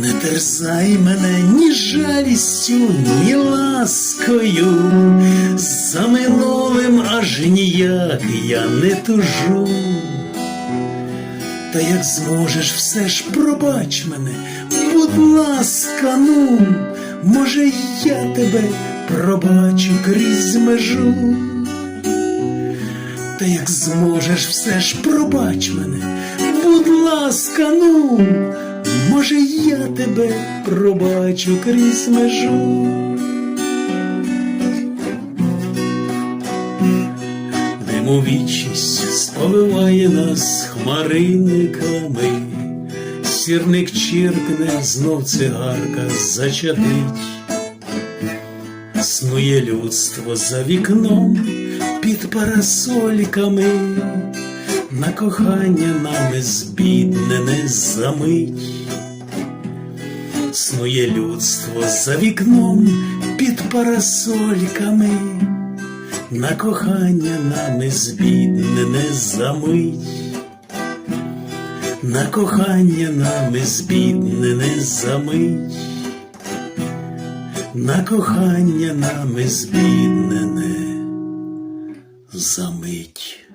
Не терзай мене ні жалістю, ні ласкою, за минулим аж ніяк я не тужу. Та як зможеш, все ж пробач мене, будь ласка, ну, може, я тебе пробачу крізь межу. Та як зможеш, все ж пробач мене, будь ласка, ну, тебе пробачу крізь межу. Димовічість сповиває нас хмариниками, сірник чіркне, знов цигарка зачадить, снує людство за вікном під парасольками, на кохання нами збіднене замить. Снує людство за вікном під парасольками, на кохання нами збіднене замить, на кохання нами збіднене замить, на кохання нами збіднене замить.